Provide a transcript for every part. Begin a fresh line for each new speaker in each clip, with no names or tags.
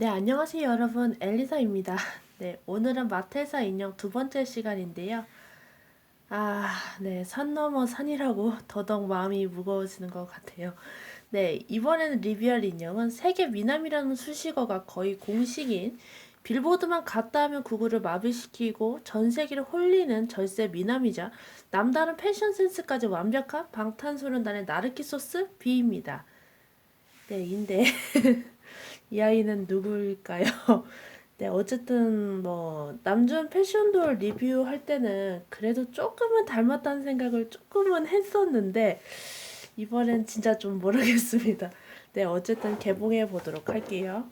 네, 안녕하세요, 여러분. 엘리사입니다. 네, 오늘은 마테사 인형 두 번째 시간인데요. 아, 네, 산 넘어 산이라고 더더욱 마음이 무거워지는 것 같아요. 네, 이번에는 리뷰할 인형은 세계 미남이라는 수식어가 거의 공식인 빌보드만 갔다 하면 구글을 마비시키고 전 세계를 홀리는 절세 미남이자 남다른 패션 센스까지 완벽한 방탄소년단의 나르키소스 B입니다. 네, 인데 이 아이는 누구일까요? 네, 어쨌든 뭐 남준 패션돌 리뷰할 때는 그래도 조금은 닮았다는 생각을 조금은 했었는데 이번엔 진짜 좀 모르겠습니다. 네, 어쨌든 개봉해 보도록 할게요.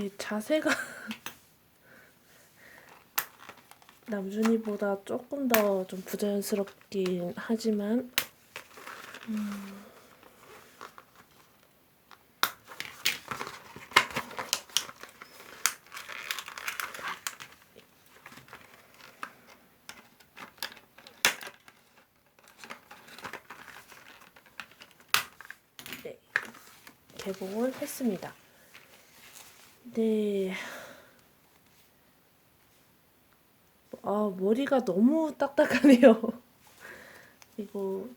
네, 자세가 남준이보다 조금 더 좀 부자연스럽긴 하지만 음. 네, 개봉을 했습니다. 네. 아, 머리가 너무 딱딱하네요. 그리고,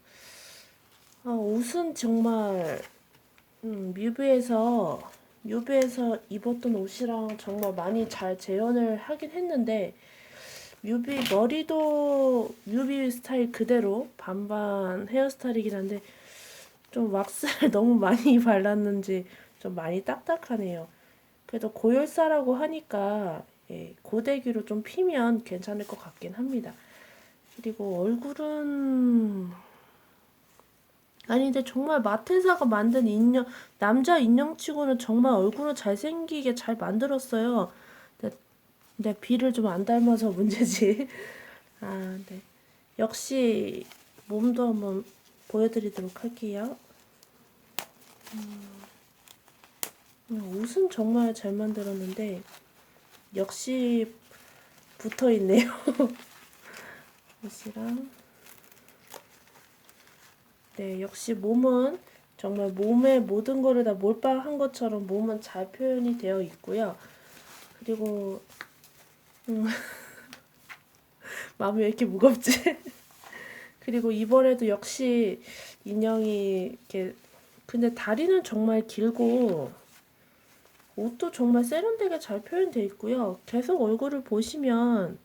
아, 옷은 정말, 음, 뮤비에서, 뮤비에서 입었던 옷이랑 정말 많이 잘 재현을 하긴 했는데, 뮤비, 머리도 뮤비 스타일 그대로 반반 헤어스타일이긴 한데, 좀 왁스를 너무 많이 발랐는지 좀 많이 딱딱하네요. 그래도 고열사라고 하니까 예, 고데기로 좀 피면 괜찮을 것 같긴 합니다. 그리고 얼굴은 아니 근데 정말 마테사가 만든 인형 남자 인형치고는 정말 얼굴은 잘생기게 잘 만들었어요. 근데, 근데 비를 좀 안 닮아서 문제지. 아, 네. 역시 몸도 한번 보여드리도록 할게요. 음. 음, 옷은 정말 잘 만들었는데 역시 붙어 있네요. 옷이랑 네, 역시 몸은 정말 몸의 모든 거를 다 몰빵한 것처럼 몸은 잘 표현이 되어 있고요. 그리고 음, 마음이 왜 이렇게 무겁지? 그리고 이번에도 역시 인형이 이렇게 근데 다리는 정말 길고 옷도 정말 세련되게 잘 표현되어 있고요. 계속 얼굴을 보시면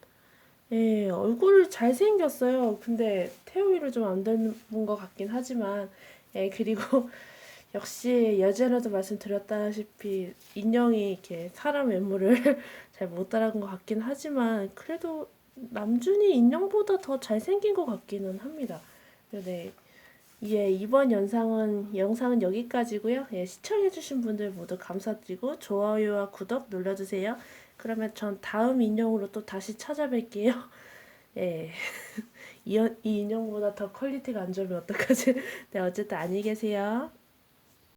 예, 얼굴을 잘생겼어요. 근데 태우이를 좀안 되는 것 같긴 하지만 예, 그리고 역시 예전에도 말씀드렸다시피 인형이 이렇게 사람 외모를 잘 못 따라간 것 같긴 하지만 그래도 남준이 인형보다 더 잘생긴 것 같기는 합니다. 네. 예, 이번 영상은, 영상은 여기까지고요. 예, 시청해주신 분들 모두 감사드리고 좋아요와 구독 눌러주세요. 그러면 전 다음 인형으로 또 다시 찾아뵐게요. 예, 이, 이 인형보다 더 퀄리티가 안 좋으면 어떡하지? 네, 어쨌든 안녕히 계세요.